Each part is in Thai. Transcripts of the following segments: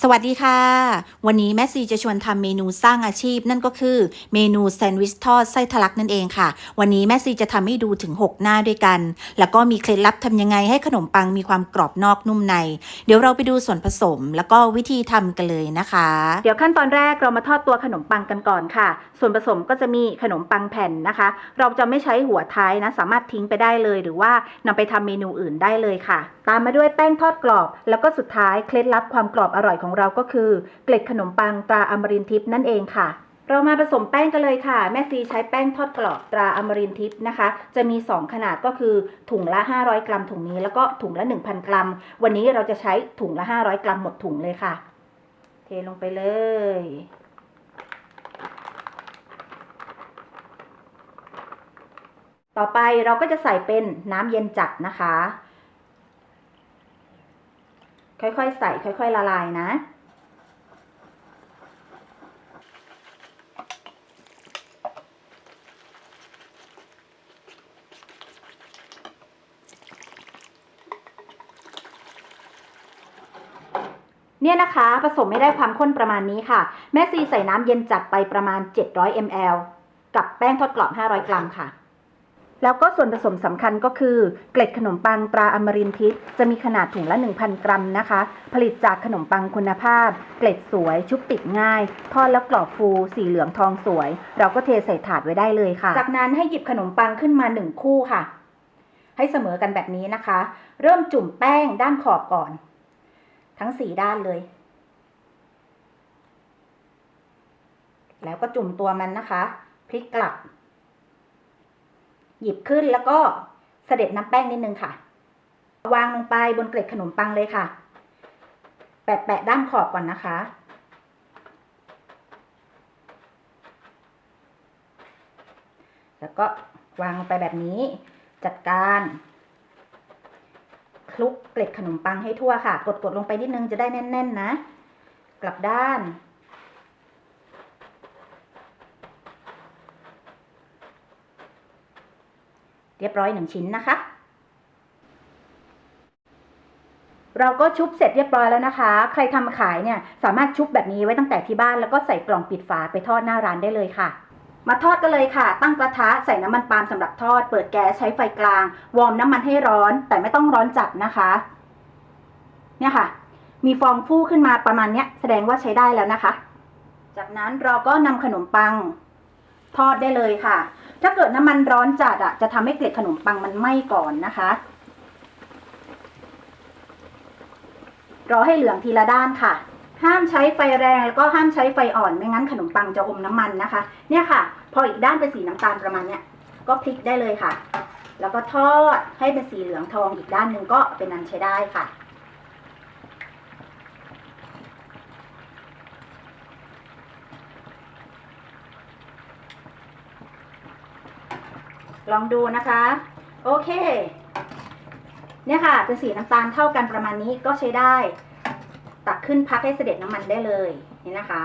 สวัสดีค่ะ วันนี้แม่ซีจะชวนทำเมนูสร้างอาชีพ นั่นก็คือเมนูแซนด์วิชทอดไส้ทะลักนั่นเองค่ะ วันนี้แม่ซีจะทำให้ดูถึง 6 หน้าด้วยกัน แล้วก็มีเคล็ดลับทำยังไงให้ขนมปังมีความกรอบนอกนุ่มใน เดี๋ยวเราไปดูส่วนผสมแล้วก็วิธีทำกันเลยนะคะ เดี๋ยวขั้นตอนแรกเรามาทอดตัวขนมปังกันก่อนค่ะส่วนผสมก็จะมีขนมปังแผ่นนะคะ เราจะไม่ใช้หัวท้ายนะ สามารถทิ้งไปได้เลย หรือว่านำไปทำเมนูอื่นได้เลยค่ะ ตามมาด้วยแป้งทอดกรอบ แล้วก็สุดท้ายเคล็ดลับความกรอบอร่อยของเราก็คือ เกล็ดขนมปังตราอมรินทิพย์นั่นเองค่ะเรามาผสมแป้งกันเลยค่ะ แม่ซีใช้แป้งทอดกรอบตราอมรินทิพย์นะคะ จะมี 2 ขนาดก็คือถุงละ 500 กรัมถุงนี้แล้วก็ถุงละ 1,000 กรัม วันนี้เราจะใช้ถุงละ 500 กรัมหมดถุงเลยค่ะ เทลงไปเลย ต่อไปเราก็จะใส่เป็นน้ำเย็นจัดนะคะ ค่อยๆใส่ค่อยๆละลายนะเนี่ยนะคะผสมไม่ได้ความข้นประมาณนี้ค่ะ แม่ซีใส่น้ำเย็นจัดไปประมาณ 700 ml กับแป้งทอดกรอบ 500 กรัมค่ะ แล้วก็ส่วนผสมสำคัญก็คือ เกล็ดขนมปังตราอมรินทิพย์จะมีขนาดถุงละ 1,000 กรัมนะคะ ผลิตจากขนมปังคุณภาพ เกล็ดสวย ชุบติดง่าย ทอดแล้วกรอบฟู สีเหลืองทองสวย เราก็เทใส่ถาดไว้ได้เลยค่ะ จากนั้นให้หยิบขนมปังขึ้นมา 1 คู่ค่ะ ให้เสมอกันแบบนี้นะคะ เริ่มจุ่มแป้งด้านขอบก่อน ทั้งสี่ด้านเลย แล้วก็จุ่มตัวมันนะคะ พลิกกลับ หยิบขึ้นแล้วก็เสด็จน้ำแป้งนิดนึงค่ะ วางลงไปบนเกล็ดขนมปังเลยค่ะ แปะแปะด้านขอบก่อนนะคะ แล้วก็วางลงไปแบบนี้ จัดการคลุกเกล็ดขนมปังให้ทั่วค่ะ กดๆลงไปนิดนึงจะได้แน่น ๆ นะ กลับด้าน เรียบร้อยหนึ่งชิ้นนะคะ เราก็ชุบเสร็จเรียบร้อยแล้วนะคะ ใครทำขายเนี่ยสามารถชุบแบบนี้ไว้ตั้งแต่ที่บ้านแล้วก็ใส่กล่องปิดฝาไปทอดหน้าร้านได้เลยค่ะ มาทอดกันเลยค่ะ ตั้งกระทะใส่น้ำมันปาล์มสำหรับทอด เปิดแก๊สใช้ไฟกลาง วอร์มน้ำมันให้ร้อน แต่ไม่ต้องร้อนจัดนะคะ เนี่ยค่ะ มีฟองฟูขึ้นมาประมาณเนี้ยแสดงว่าใช้ได้แล้วนะคะ จากนั้นเราก็นำขนมปังทอดได้เลยค่ะ ถ้าเกิดน้ำมันร้อนจัดอะจะทำให้เกล็ดขนมปังมันไหม้ก่อนนะคะ รอให้เหลืองทีละด้านค่ะ ห้ามใช้ไฟแรงแล้วก็ห้ามใช้ไฟอ่อนไม่งั้นขนมปังจะอมน้ำมันนะคะ เนี่ยค่ะ พออีกด้านเป็นสีน้ำตาลประมาณเนี้ยก็พลิกได้เลยค่ะ แล้วก็ทอดให้เป็นสีเหลืองทองอีกด้านหนึ่งก็เป็นนันใช้ได้ค่ะ ลองดูนะคะ โอเค เนี่ยค่ะ เป็นสีน้ำตาลเท่ากันประมาณนี้ก็ใช้ได้ ตักขึ้นพักให้เสด็จน้ำมันได้เลย นี่นะคะ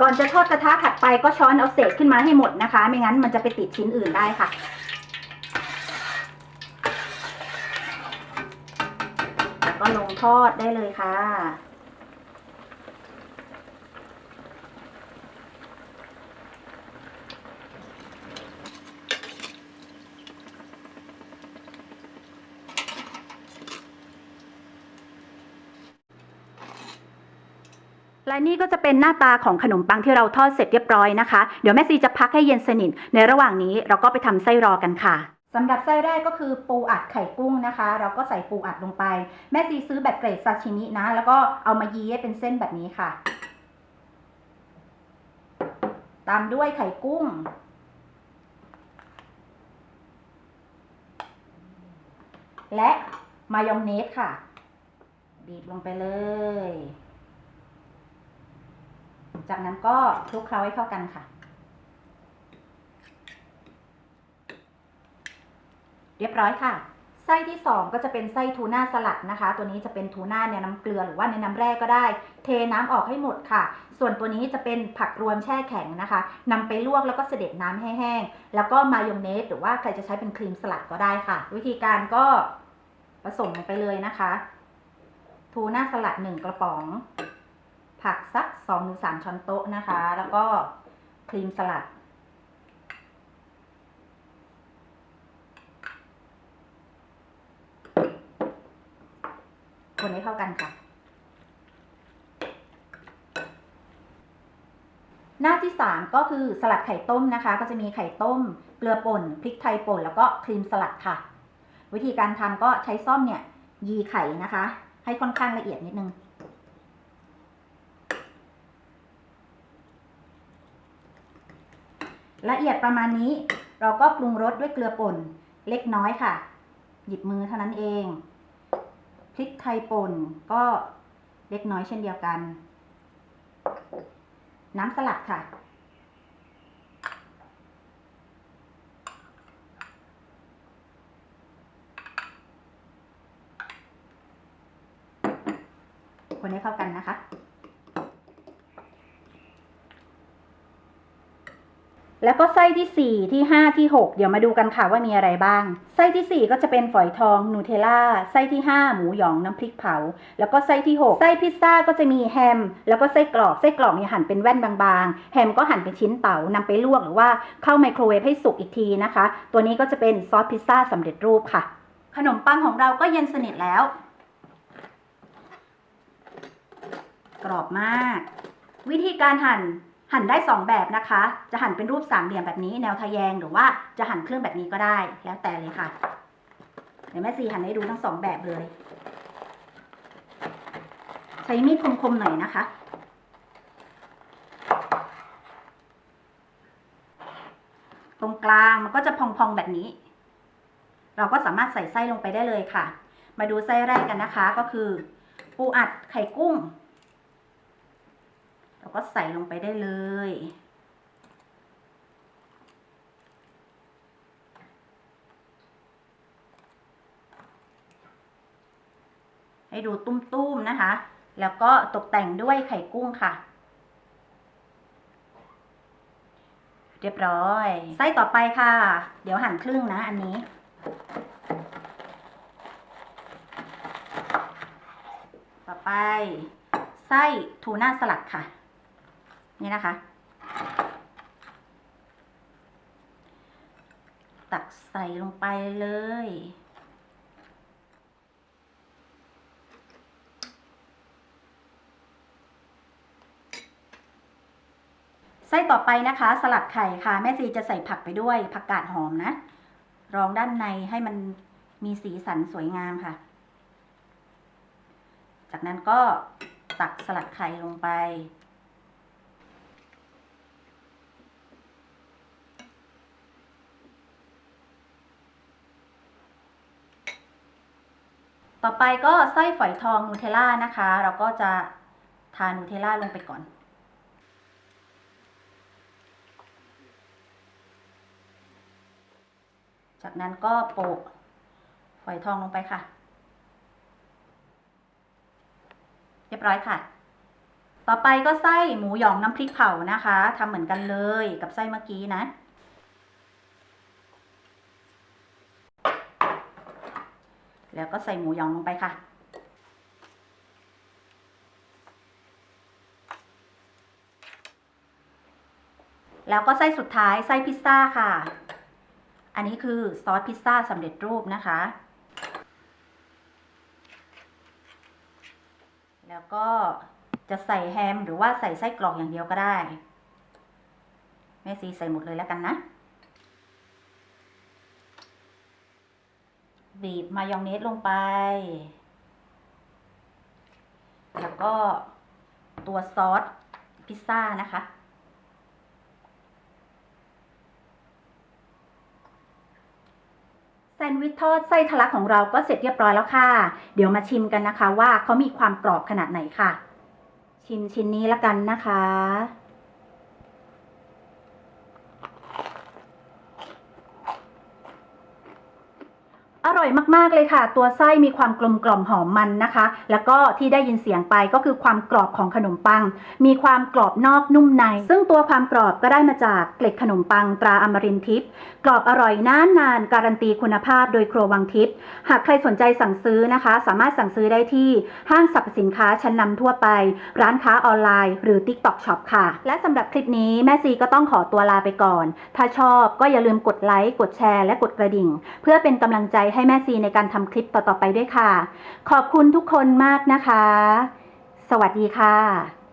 ก่อนจะทอดกระทะถัดไปก็ช้อนเอาเศษขึ้นมาให้หมดนะคะ ไม่งั้นมันจะไปติดชิ้นอื่นได้ค่ะ แล้วก็ลง ทอดได้เลยค่ะ และนี่ก็จะเป็นหน้าตาของขนมปังที่เราทอดเสร็จเรียบร้อยนะคะ เดี๋ยวแม่ซีจะพักให้เย็นสนิท ในระหว่างนี้เราก็ไปทำไส้รอกันค่ะ สำหรับไส้แรกก็คือปูอัดไข่กุ้งนะคะ เราก็ใส่ปูอัดลงไป แม่ซีซื้อแบบเกรดซาชิมินะ แล้วก็เอามายีให้เป็นเส้นแบบนี้ค่ะ ตามด้วยไข่กุ้ง และมายองเนสค่ะ บีบลงไปเลย จากนั้นก็คลุกเคล้าให้เข้ากันค่ะ เรียบร้อยค่ะ ไส้ที่ 2 ก็จะเป็นไส้ทูน่าสลัดนะคะ ตัวนี้จะเป็นทูน่าในน้ำเกลือหรือว่าในน้ำแร่ก็ได้ เทน้ำออกให้หมดค่ะ ส่วนตัวนี้จะเป็นผักรวมแช่แข็งนะคะนำไปลวกแล้วก็เสด็จน้ำให้แห้ง แล้วก็มายองเนสหรือว่าใครจะใช้เป็นครีมสลัดก็ได้ค่ะ วิธีการก็ผสมลงไปเลยนะคะ ทูน่าสลัด1กระป๋อง ผักสัก2-3ช้อนโต๊ะนะคะ แล้วก็ครีมสลัด คนให้เข้ากันค่ะ หน้าที่ 3 ก็คือสลัดไข่ต้มนะคะ ก็จะมีไข่ต้ม เกลือป่นพริกไทยป่นแล้วก็ครีมสลัดค่ะ วิธีการทำก็ใช้ซ่อมเนี่ย ยีไข่นะคะ ให้ค่อนข้างละเอียดนิดนึงละเอียดประมาณนี้เราก็ปรุงรสด้วยเกลือป่นเล็กน้อยค่ะ หยิบมือเท่านั้นเอง พริกไทยป่นก็เล็กน้อยเช่นเดียวกัน น้ำสลัดค่ะ คนให้เข้ากันนะคะ แล้วก็ไส้ที่ 4 ที่ 5 ที่ 6 เดี๋ยวมาดูกันค่ะว่ามีอะไรบ้าง ไส้ที่ 4 ก็จะเป็นฝอยทองนูเทลล่าไส้ที่ 5 หมูหยองน้ำพริกเผา แล้วก็ไส้ที่ 6 ไส้พิซซ่าก็จะมีแฮม แล้วก็ไส้กรอกไส้กรอกเนี่ยหั่นเป็นแว่นบางๆ แฮมก็หั่นเป็นชิ้นเต๋านำไปลวกหรือว่าเข้าไมโครเวฟให้สุกอีกทีนะคะ ตัวนี้ก็จะเป็นซอสพิซซ่าสำเร็จรูปค่ะ ขนมปังของเราก็เย็นสนิทแล้ว กรอบมาก วิธีการหั่น หั่นได้ 2 แบบนะคะ จะหั่นเป็นรูปสามเหลี่ยมแบบนี้แนวทะแยงหรือว่าจะหั่นเครื่องแบบนี้ก็ได้แล้วแต่เลยค่ะเดี๋ยวแม่ซีหั่นให้ดูทั้งสองแบบเลย ใช้มีดคมๆหน่อยนะคะ ตรงกลางมันก็จะพองๆแบบนี้ เราก็สามารถใส่ไส้ลงไปได้เลยค่ะ มาดูไส้แรกกันนะคะ ก็คือ ปูอัดไข่กุ้ง เราก็ใส่ลงไปได้เลย ให้ดูตุ้มๆนะคะ แล้วก็ตกแต่งด้วยไข่กุ้งค่ะ เรียบร้อย ไส้ต่อไปค่ะ เดี๋ยวหั่นครึ่งนะอันนี้ต่อไป ไส้ทูน่าสลัดค่ะ นี่นะคะ ตักใส่ลงไปเลย ไส้ต่อไปนะคะ สลัดไข่ค่ะ แม่ซีจะใส่ผักไปด้วย ผักกาดหอมนะ รองด้านในให้มันมีสีสันสวยงามค่ะ จากนั้นก็ตักสลัดไข่ลงไป ต่อไปก็ไส้ฝอยทองนูเทลล่านะคะ เราก็จะทานูเทลล่าลงไปก่อน จากนั้นก็โปะฝอยทองลงไปค่ะ เรียบร้อยค่ะ ต่อไปก็ไส้หมูหยองน้ำพริกเผานะคะทำเหมือนกันเลยกับไส้เมื่อกี้นะ แล้วก็ใส่หมูยองลงไปค่ะ แล้วก็ไส้สุดท้ายไส้พิซซ่าค่ะ อันนี้คือซอสพิซซ่าสำเร็จรูปนะคะ แล้วก็จะใส่แฮมหรือว่าใส่ไส้กรอกอย่างเดียวก็ได้ แม่ซีใส่หมดเลยแล้วกันนะ บีบมายองเนสลงไป แล้วก็ตัวซอสพิซซ่านะคะ แซนด์วิชทอดไส้ทะลักของเราก็เสร็จเรียบร้อยแล้วค่ะ เดี๋ยวมาชิมกันนะคะว่าเขามีความกรอบขนาดไหนค่ะ ชิมชิ้นนี้ละกันนะคะ อร่อยมากๆเลยค่ะ ตัวไส้มีความกลมกล่อมหอมมันนะคะ แล้วก็ที่ได้ยินเสียงไปก็คือความกรอบของขนมปัง มีความกรอบนอกนุ่มใน ซึ่งตัวความกรอบก็ได้มาจากเกล็ดขนมปังตราอมรินทิพย์กรอบอร่อยนานนานการันตีคุณภาพโดยครัววังทิพย์หากใครสนใจสั่งซื้อนะคะ สามารถสั่งซื้อได้ที่ห้างสรรพสินค้าชั้นนำทั่วไป ร้านค้าออนไลน์หรือ TikTok Shop ค่ะ และสำหรับคลิปนี้แม่ซีก็ต้องขอตัวลาไปก่อน ถ้าชอบก็อย่าลืมกดไลค์กดแชร์และกดกระดิ่ง เพื่อเป็นกำลังใจให้แม่ซีในการทำคลิปต่อๆไปด้วยค่ะ ขอบคุณทุกคนมากนะคะ สวัสดีค่ะ